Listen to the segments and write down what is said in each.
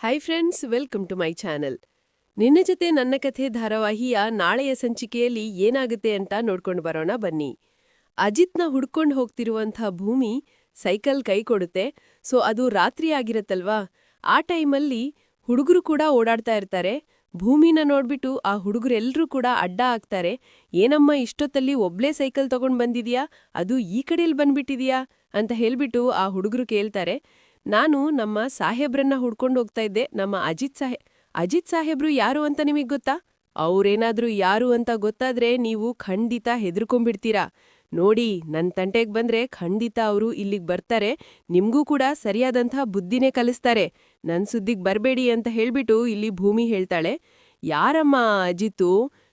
Hi friends welcome to my channel ನಿನ್ನ ಜೊತೆ ನನ್ನ ಕಥೆ ಧಾರಾವಾಹಿಯ ನಾಳೆಯ ಸಂಚಿಕೆಯಲ್ಲಿ ಏನಾಗುತ್ತೆ ಅಂತ ನೋಡ್ಕೊಂಡು ಬರೋಣ ಬನ್ನಿ. ಅಜಿತ್ನ ಹುಡ್ಕೊಂಡು ಹೋಗ್ತಿರುವಂಥ ಭೂಮಿ ಸೈಕಲ್ ಕೈ ಕೊಡುತ್ತೆ. ಸೊ ಅದು ರಾತ್ರಿ ಆಗಿರತ್ತಲ್ವಾ? ಆ ಟೈಮಲ್ಲಿ ಹುಡುಗರು ಕೂಡ ಓಡಾಡ್ತಾ ಇರ್ತಾರೆ. ಭೂಮಿನ ನೋಡ್ಬಿಟ್ಟು ಆ ಹುಡುಗರೆಲ್ಲರೂ ಕೂಡ ಅಡ್ಡ ಆಗ್ತಾರೆ. ಏನಮ್ಮ ಇಷ್ಟೊತ್ತಲ್ಲಿ ಒಬ್ಳೇ ಸೈಕಲ್ ತಗೊಂಡು ಬಂದಿದೆಯಾ? ಅದು ಈ ಕಡೆಯಲ್ಲಿ ಬಂದ್ಬಿಟ್ಟಿದೆಯಾ? ಅಂತ ಹೇಳ್ಬಿಟ್ಟು ಆ ಹುಡುಗರು ಕೇಳ್ತಾರೆ. ನಾನು ನಮ್ಮ ಸಾಹೇಬ್ರನ್ನ ಹುಡ್ಕೊಂಡು ಹೋಗ್ತಾ ಇದ್ದೆ, ನಮ್ಮ ಅಜಿತ್ ಸಾಹೇಬ್ ಅಜಿತ್ ಸಾಹೇಬ್ರು ಯಾರು ಅಂತ ನಿಮಗೆ ಗೊತ್ತಾ? ಅವ್ರೇನಾದ್ರೂ ಯಾರು ಅಂತ ಗೊತ್ತಾದ್ರೆ ನೀವು ಖಂಡಿತ ಹೆದರ್ಕೊಂಡ್ಬಿಡ್ತೀರಾ? ನೋಡಿ, ನನ್ ತಂಟೆಗ್ ಬಂದ್ರೆ ಖಂಡಿತ ಅವರು ಇಲ್ಲಿಗ್ ಬರ್ತಾರೆ, ನಿಮ್ಗೂ ಕೂಡ ಸರಿಯಾದಂಥ ಬುದ್ಧಿನೇ ಕಲಿಸ್ತಾರೆ. ನನ್ ಸುದ್ದಿಗ್ ಬರ್ಬೇಡಿ ಅಂತ ಹೇಳ್ಬಿಟ್ಟು ಇಲ್ಲಿ ಭೂಮಿ ಹೇಳ್ತಾಳೆ. ಯಾರಮ್ಮ ಅಜಿತ್ತು?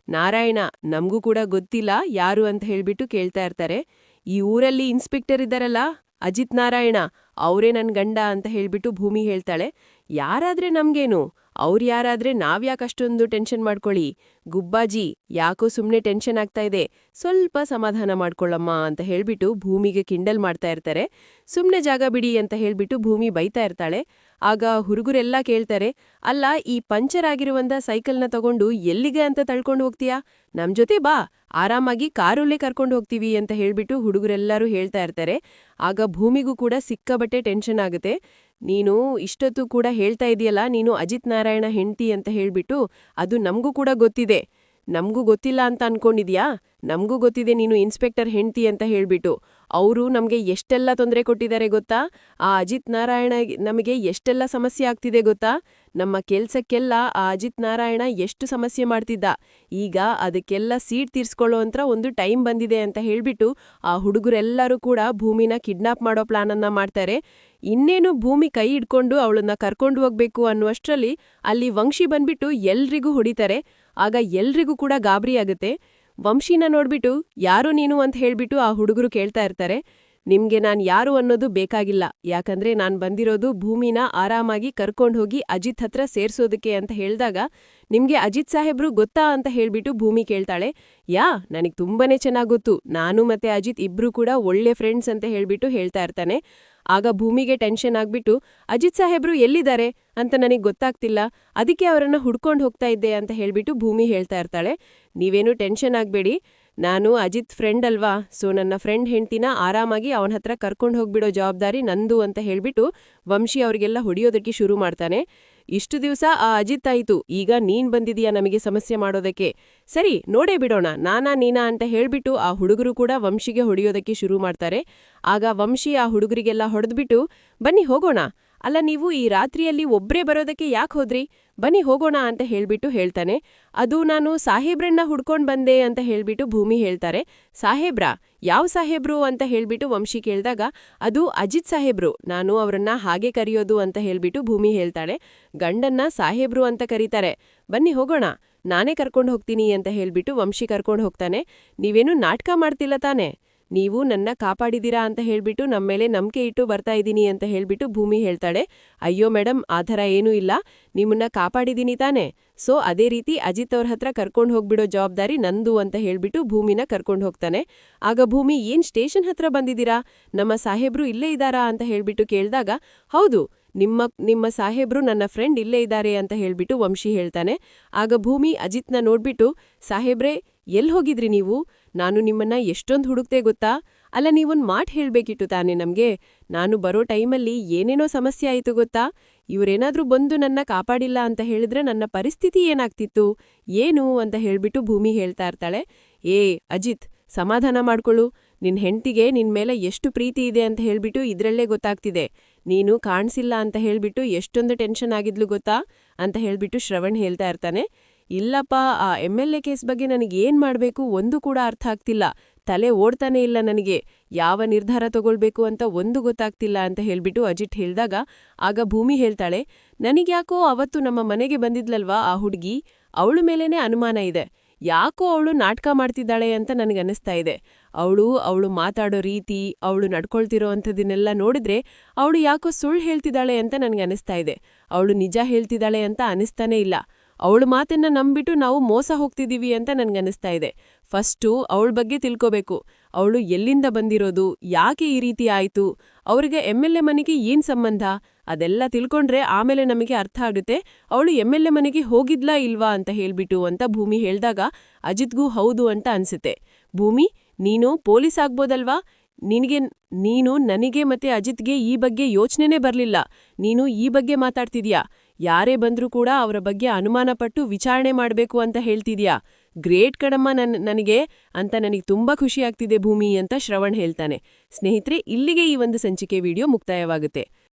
ನಾರಾಯಣ, ನಮಗೂ ಕೂಡ ಗೊತ್ತಿಲ್ಲ ಯಾರು ಅಂತ ಹೇಳ್ಬಿಟ್ಟು ಕೇಳ್ತಾ ಇರ್ತಾರೆ. ಈ ಊರಲ್ಲಿ ಇನ್ಸ್ಪೆಕ್ಟರ್ ಇದ್ದಾರಲ್ಲ, ಅಜಿತ್ ನಾರಾಯಣ ಅವರೇ ನನ್ನ ಗಂಡ ಅಂತ ಹೇಳ್ಬಿಟ್ಟು ಭೂಮಿ ಹೇಳ್ತಾಳೆ. ಯಾರಾದ್ರೆ ನಮ್ಗೇನು? ಅವ್ರು ಯಾರಾದ್ರೆ ನಾವ್ಯಾಕಷ್ಟೊಂದು ಟೆನ್ಷನ್ ಮಾಡ್ಕೊಳ್ಳಿ? ಗುಬ್ಬಾಜಿ, ಯಾಕೋ ಸುಮ್ನೆ ಟೆನ್ಷನ್ ಆಗ್ತಾ ಇದೆ. ಸ್ವಲ್ಪ ಸಮಾಧಾನ ಮಾಡ್ಕೊಳ್ಳಮ್ಮ ಅಂತ ಹೇಳ್ಬಿಟ್ಟು ಭೂಮಿಗೆ ಕಿಂಡಲ್ ಮಾಡ್ತಾ ಇರ್ತಾರೆ. ಸುಮ್ನೆ ಜಾಗ ಬಿಡಿ ಅಂತ ಹೇಳ್ಬಿಟ್ಟು ಭೂಮಿ ಬೈತಾ ಇರ್ತಾಳೆ. ಆಗ ಹುಡುಗರೆಲ್ಲ ಕೇಳ್ತಾರೆ, ಅಲ್ಲ, ಈ ಪಂಚರ್ ಆಗಿರುವಂಥ ಸೈಕಲ್ನ ತಗೊಂಡು ಎಲ್ಲಿಗೆ ಅಂತ ತಳ್ಕೊಂಡು ಹೋಗ್ತೀಯಾ? ನಮ್ ಜೊತೆ ಬಾ, ಆರಾಮಾಗಿ ಕಾರಲ್ಲೇ ಕರ್ಕೊಂಡು ಹೋಗ್ತೀವಿ ಅಂತ ಹೇಳ್ಬಿಟ್ಟು ಹುಡುಗರೆಲ್ಲರೂ ಹೇಳ್ತಾ ಇರ್ತಾರೆ. ಆಗ ಭೂಮಿಗೂ ಕೂಡ ಸಿಕ್ಕಾಬಟ್ಟೆ ಟೆನ್ಷನ್ ಆಗುತ್ತೆ. ನೀನು ಇಷ್ಟೊತ್ತು ಕೂಡ ಹೇಳ್ತಾ ಇದೆಯಲ್ಲ, ನೀನು ಅಜಿತ್ ನಾರಾಯಣ ಹೆಂಡ್ತಿ ಅಂತ ಹೇಳ್ಬಿಟ್ಟು, ಅದು ನಮಗೂ ಕೂಡ ಗೊತ್ತಿದೆ. ನಮಗೂ ಗೊತ್ತಿಲ್ಲ ಅಂತ ಅನ್ಕೊಂಡಿದ್ಯಾ? ನಮಗೂ ಗೊತ್ತಿದೆ ನೀನು ಇನ್ಸ್ಪೆಕ್ಟರ್ ಹೆಂಡ್ತಿ ಅಂತ ಹೇಳ್ಬಿಟ್ಟು. ಅವರು ನಮಗೆ ಎಷ್ಟೆಲ್ಲ ತೊಂದರೆ ಕೊಟ್ಟಿದ್ದಾರೆ ಗೊತ್ತಾ? ಆ ಅಜಿತ್ ನಾರಾಯಣ ನಮಗೆ ಎಷ್ಟೆಲ್ಲ ಸಮಸ್ಯೆ ಆಗ್ತಿದೆ ಗೊತ್ತಾ? ನಮ್ಮ ಕೆಲ್ಸಕ್ಕೆಲ್ಲ ಆ ಅಜಿತ್ ನಾರಾಯಣ ಎಷ್ಟು ಸಮಸ್ಯೆ ಮಾಡ್ತಿದ್ದ? ಈಗ ಅದಕ್ಕೆಲ್ಲ ಸೀಟ್ ತೀರ್ಸ್ಕೊಳ್ಳೋಂತ್ರ ಒಂದು ಟೈಮ್ ಬಂದಿದೆ ಅಂತ ಹೇಳ್ಬಿಟ್ಟು ಆ ಹುಡುಗರೆಲ್ಲರೂ ಕೂಡ ಭೂಮಿನ ಕಿಡ್ನಾಪ್ ಮಾಡೋ ಪ್ಲಾನನ್ನ ಮಾಡ್ತಾರೆ. ಇನ್ನೇನು ಭೂಮಿ ಕೈ ಹಿಡ್ಕೊಂಡು ಅವಳನ್ನ ಕರ್ಕೊಂಡು ಹೋಗ್ಬೇಕು ಅನ್ನುವಷ್ಟರಲ್ಲಿ ಅಲ್ಲಿ ವಂಶಿ ಬಂದ್ಬಿಟ್ಟು ಎಲ್ರಿಗೂ ಹೊಡಿತಾರೆ. ಆಗ ಎಲ್ರಿಗೂ ಕೂಡ ಗಾಬರಿ ಆಗುತ್ತೆ. ವಂಶಿನ ನೋಡ್ಬಿಟ್ಟು ಯಾರು ನೀನು ಅಂತ ಹೇಳ್ಬಿಟ್ಟು ಆ ಹುಡುಗರು ಕೇಳ್ತಾ ಇರ್ತಾರೆ. ನಿಮ್ಗೆ ನಾನ್ ಯಾರು ಅನ್ನೋದು ಬೇಕಾಗಿಲ್ಲ. ಯಾಕಂದ್ರೆ ನಾನ್ ಬಂದಿರೋದು ಭೂಮಿನ ಆರಾಮಾಗಿ ಕರ್ಕೊಂಡು ಹೋಗಿ ಅಜಿತ್ ಹತ್ರ ಸೇರ್ಸೋದಕ್ಕೆ ಅಂತ ಹೇಳ್ದಾಗ ನಿಮ್ಗೆ ಅಜಿತ್ ಸಾಹೇಬ್ರು ಗೊತ್ತಾ ಅಂತ ಹೇಳ್ಬಿಟ್ಟು ಭೂಮಿ ಕೇಳ್ತಾಳೆ. ಯಾ, ನನಗ್ ತುಂಬಾನೇ ಚೆನ್ನಾಗ್ ಗೊತ್ತು. ನಾನು ಮತ್ತೆ ಅಜಿತ್ ಇಬ್ರು ಕೂಡ ಒಳ್ಳೆ ಫ್ರೆಂಡ್ಸ್ ಅಂತ ಹೇಳ್ಬಿಟ್ಟು ಹೇಳ್ತಾ ಇರ್ತಾನೆ. ಆಗ ಭೂಮಿಗೆ ಟೆನ್ಷನ್ ಆಗ್ಬಿಟ್ಟು, ಅಜಿತ್ ಸಾಹೇಬ್ರು ಎಲ್ಲಿದ್ದಾರೆ? ಅಂತ ನನಗೆ ಗೊತ್ತಾಗ್ತಿಲ್ಲ. ಅದಕ್ಕೆ ಅವರನ್ನ ಹುಡ್ಕೊಂಡು ಹೋಗ್ತಾ ಇದ್ದೆ ಅಂತ ಹೇಳ್ಬಿಟ್ಟು ಭೂಮಿ ಹೇಳ್ತಾ ಇರ್ತಾಳೆ. ನೀವೇನು ಟೆನ್ಷನ್ ಆಗ್ಬೇಡಿ. ನಾನು ಅಜಿತ್ ಫ್ರೆಂಡ್ ಅಲ್ವಾ? ಸೊ ನನ್ನ ಫ್ರೆಂಡ್ ಹೆಂಡ್ತಿನ ಆರಾಮಾಗಿ ಅವನ ಹತ್ರ ಕರ್ಕೊಂಡು ಹೋಗ್ಬಿಡೋ ಜವಾಬ್ದಾರಿ ನಂದು ಅಂತ ಹೇಳ್ಬಿಟ್ಟು ವಂಶಿ ಅವ್ರಿಗೆಲ್ಲ ಹೊಡಿಯೋದಕ್ಕೆ ಶುರು ಮಾಡ್ತಾನೆ. ಇಷ್ಟು ದಿವಸ ಆ ಅಜಿತ್ ಆಯಿತು. ಈಗ ನೀನ್ ಬಂದಿದೀಯಾ ನಮಗೆ ಸಮಸ್ಯೆ ಮಾಡೋದಕ್ಕೆ. ಸರಿ, ನೋಡೇ ಬಿಡೋಣ. ನಾನಾ ನೀನಾ ಅಂತ ಹೇಳ್ಬಿಟ್ಟು ಆ ಹುಡುಗರು ಕೂಡ ವಂಶಿಗೆ ಹೊಡೆಯೋದಕ್ಕೆ ಶುರು ಮಾಡ್ತಾರೆ. ಆಗ ವಂಶಿ ಆ ಹುಡುಗರಿಗೆಲ್ಲ ಹೊಡೆದ್ಬಿಟ್ಟು, ಬನ್ನಿ ಹೋಗೋಣ. ಅಲ್ಲ, ನೀವು ಈ ರಾತ್ರಿಯಲ್ಲಿ ಒಬ್ರೇ ಬರೋದಕ್ಕೆ ಯಾಕೆ ಹೋದ್ರಿ? ಬನ್ನಿ ಹೋಗೋಣ ಅಂತ ಹೇಳ್ಬಿಟ್ಟು ಹೇಳ್ತಾನೆ. ಅದು ನಾನು ಸಾಹೇಬ್ರನ್ನ ಹುಡ್ಕೊಂಡ್ ಬಂದೆ ಅಂತ ಹೇಳ್ಬಿಟ್ಟು ಭೂಮಿ ಹೇಳ್ತಾರೆ. ಸಾಹೇಬ್ರಾ, ಯಾವ ಸಾಹೇಬ್ರು ಅಂತ ಹೇಳ್ಬಿಟ್ಟು ವಂಶಿ ಕೇಳಿದಾಗ, ಅದು ಅಜಿತ್ ಸಾಹೇಬ್ರು, ನಾನು ಅವರನ್ನ ಹಾಗೆ ಕರೆಯೋದು ಅಂತ ಹೇಳ್ಬಿಟ್ಟು ಭೂಮಿ ಹೇಳ್ತಾಳೆ. ಗಂಡನ್ನ ಸಾಹೇಬ್ರು ಅಂತ ಕರೀತಾರೆ. ಬನ್ನಿ ಹೋಗೋಣ, ನಾನೇ ಕರ್ಕೊಂಡು ಹೋಗ್ತೀನಿ ಅಂತ ಹೇಳ್ಬಿಟ್ಟು ವಂಶಿ ಕರ್ಕೊಂಡು ಹೋಗ್ತಾನೆ. ನೀವೇನು ನಾಟಕ ಮಾಡ್ತಿಲ್ಲ ತಾನೆ? ನೀವು ನನ್ನ ಕಾಪಾಡಿದೀರಾ ಅಂತ ಹೇಳ್ಬಿಟ್ಟು ನಮ್ಮ ಮೇಲೆ ನಂಬಿಕೆ ಇಟ್ಟು ಬರ್ತಾ ಇದ್ದೀನಿ ಅಂತ ಹೇಳ್ಬಿಟ್ಟು ಭೂಮಿ ಹೇಳ್ತಾಳೆ. ಅಯ್ಯೋ ಮೇಡಮ್ ಆ ಥರ ಏನೂ ಇಲ್ಲ. ನಿಮ್ಮನ್ನ ಕಾಪಾಡಿದ್ದೀನಿ ತಾನೆ. ಸೊ, ಅದೇ ರೀತಿ ಅಜಿತ್ ಅವ್ರ ಹತ್ರ ಕರ್ಕೊಂಡು ಹೋಗ್ಬಿಡೋ ಜವಾಬ್ದಾರಿ ನಂದು ಅಂತ ಹೇಳ್ಬಿಟ್ಟು ಭೂಮಿನ ಕರ್ಕೊಂಡು ಹೋಗ್ತಾನೆ. ಆಗ ಭೂಮಿ, ಏನ್ ಸ್ಟೇಷನ್ ಹತ್ರ ಬಂದಿದ್ದೀರಾ? ನಮ್ಮ ಸಾಹೇಬ್ರು ಇಲ್ಲೇ ಇದ್ದಾರಾ ಅಂತ ಹೇಳ್ಬಿಟ್ಟು ಕೇಳಿದಾಗ, ಹೌದು, ನಿಮ್ಮ ನಿಮ್ಮ ಸಾಹೇಬ್ರು ನನ್ನ ಫ್ರೆಂಡ್ ಇಲ್ಲೇ ಇದ್ದಾರೆ ಅಂತ ಹೇಳ್ಬಿಟ್ಟು ವಂಶಿ ಹೇಳ್ತಾನೆ. ಆಗ ಭೂಮಿ ಅಜಿತ್ನ ನೋಡ್ಬಿಟ್ಟು, ಸಾಹೇಬ್ರೆ ಎಲ್ಲಿ ಹೋಗಿದ್ರಿ ನೀವು? ನಾನು ನಿಮ್ಮನ್ನ ಎಷ್ಟೊಂದು ಹುಡುಕ್ತೆ ಗೊತ್ತಾ? ಅಲ್ಲ, ನೀವೊಂದ್ ಮಾಟ್ ಹೇಳ್ಬೇಕಿಟ್ಟು ತಾನೆ ನಮ್ಗೆ. ನಾನು ಬರೋ ಟೈಮಲ್ಲಿ ಏನೇನೋ ಸಮಸ್ಯೆ ಆಯಿತು ಗೊತ್ತಾ? ಇವರೇನಾದ್ರೂ ಬಂದು ನನ್ನ ಕಾಪಾಡಿಲ್ಲ ಅಂತ ಹೇಳಿದ್ರೆ ನನ್ನ ಪರಿಸ್ಥಿತಿ ಏನಾಗ್ತಿತ್ತು? ಏನು ಅಂತ ಹೇಳ್ಬಿಟ್ಟು ಭೂಮಿ ಹೇಳ್ತಾ ಇರ್ತಾಳೆ. ಏ, ಅಜಿತ್, ಸಮಾಧಾನ ಮಾಡ್ಕೊಳ್ಳು. ನಿನ್ ಹೆಂಡತಿಗೆ ನಿನ್ನ ಮೇಲೆ ಎಷ್ಟು ಪ್ರೀತಿ ಇದೆ ಅಂತ ಹೇಳ್ಬಿಟ್ಟು ಇದ್ರಲ್ಲೇ ಗೊತ್ತಾಗ್ತಿದೆ. ನೀನು ಕಾಣಿಸಿಲ್ಲ ಅಂತ ಹೇಳ್ಬಿಟ್ಟು ಎಷ್ಟೊಂದು ಟೆನ್ಷನ್ ಆಗಿದ್ಲು ಗೊತ್ತಾ? ಅಂತ ಹೇಳ್ಬಿಟ್ಟು ಶ್ರವಣ್ ಹೇಳ್ತಾ ಇರ್ತಾನೆ. ಇಲ್ಲಪ್ಪ, ಆ ಎಂ ಎಲ್ ಎ ಕೇಸ್ ಬಗ್ಗೆ ನನಗೆ ಏನ್ ಮಾಡ್ಬೇಕು ಒಂದು ಕೂಡ ಅರ್ಥ ಆಗ್ತಿಲ್ಲ. ತಲೆ ಓಡ್ತಾನೆ ಇಲ್ಲ ನನಗೆ. ಯಾವ ನಿರ್ಧಾರ ತಗೊಳ್ಬೇಕು ಅಂತ ಒಂದು ಗೊತ್ತಾಗ್ತಿಲ್ಲ ಅಂತ ಹೇಳ್ಬಿಟ್ಟು ಅಜಿತ್ ಹೇಳ್ದಾಗ, ಆಗ ಭೂಮಿ ಹೇಳ್ತಾಳೆ, ನನಗ್ಯಾಕೋ ಅವತ್ತು ನಮ್ಮ ಮನೆಗೆ ಬಂದಿದ್ಲಲ್ವಾ ಆ ಹುಡುಗಿ? ಅವಳ ಮೇಲೇನೆ ಅನುಮಾನ ಇದೆ. ಯಾಕೋ ಅವಳು ನಾಟಕ ಮಾಡ್ತಿದ್ದಾಳೆ ಅಂತ ನನಗನ್ನಿಸ್ತಾ ಇದೆ. ಅವಳು ಅವಳು ಮಾತಾಡೋ ರೀತಿ, ಅವಳು ನಡ್ಕೊಳ್ತಿರೋ ಅಂಥದನ್ನೆಲ್ಲ ನೋಡಿದ್ರೆ ಅವಳು ಯಾಕೋ ಸುಳ್ಳು ಹೇಳ್ತಿದ್ದಾಳೆ ಅಂತ ನನಗನ್ನಿಸ್ತಾ ಇದೆ. ಅವಳು ನಿಜ ಹೇಳ್ತಿದ್ದಾಳೆ ಅಂತ ಅನಿಸ್ತಾನೇ ಇಲ್ಲ. ಅವಳ ಮಾತನ್ನ ನಂಬಿಟ್ಟು ನಾವು ಮೋಸ ಹೋಗ್ತಿದೀವಿ ಅಂತ ನನ್ಗನ್ನಿಸ್ತಾ ಇದೆ. ಫಸ್ಟು ಅವಳ ಬಗ್ಗೆ ತಿಳ್ಕೋಬೇಕು. ಅವಳು ಎಲ್ಲಿಂದ ಬಂದಿರೋದು, ಯಾಕೆ ಈ ರೀತಿ ಆಯಿತು, ಅವ್ರಿಗೆ ಎಂ ಎಲ್ ಎ ಮನೆಗೆ ಏನ್ ಸಂಬಂಧ, ಅದೆಲ್ಲ ತಿಳ್ಕೊಂಡ್ರೆ ಆಮೇಲೆ ನಮಗೆ ಅರ್ಥ ಆಗುತ್ತೆ. ಅವಳು ಎಂ ಎಲ್ ಎ ಮನೆಗೆ ಹೋಗಿದ್ಲಾ ಇಲ್ವಾ ಅಂತ ಹೇಳ್ಬಿಟ್ಟು ಅಂತ ಭೂಮಿ ಹೇಳಿದಾಗ ಅಜಿತ್ಗೂ ಹೌದು ಅಂತ ಅನ್ಸುತ್ತೆ. ಭೂಮಿ, ನೀನು ಪೊಲೀಸ್ ಆಗ್ಬೋದಲ್ವಾ? ನಿನಗೆ, ನೀನು ನನಗೆ ಮತ್ತೆ ಅಜಿತ್ಗೆ ಈ ಬಗ್ಗೆ ಯೋಚನೆನೇ ಬರಲಿಲ್ಲ. ನೀನು ಈ ಬಗ್ಗೆ ಮಾತಾಡ್ತಿದ್ಯಾ? ಯಾರೇ ಬಂದ್ರೂ ಕೂಡ ಅವರ ಬಗ್ಗೆ ಅನುಮಾನಪಟ್ಟು ವಿಚಾರಣೆ ಮಾಡಬೇಕು ಅಂತ ಹೇಳ್ತಿದ್ಯಾ? ಗ್ರೇಟ್ ಕಡಮ್ಮ ನನ್, ನನಗೆ ಅಂತ ನನಗೆ ತುಂಬಾ ಖುಷಿ ಆಗ್ತಿದೆ ಭೂಮಿ ಅಂತ ಶ್ರವಣ್ ಹೇಳ್ತಾನೆ. ಸ್ನೇಹಿತರೆ, ಇಲ್ಲಿಗೆ ಈ ಒಂದು ಸಂಚಿಕೆ ವಿಡಿಯೋ ಮುಕ್ತಾಯವಾಗುತ್ತೆ.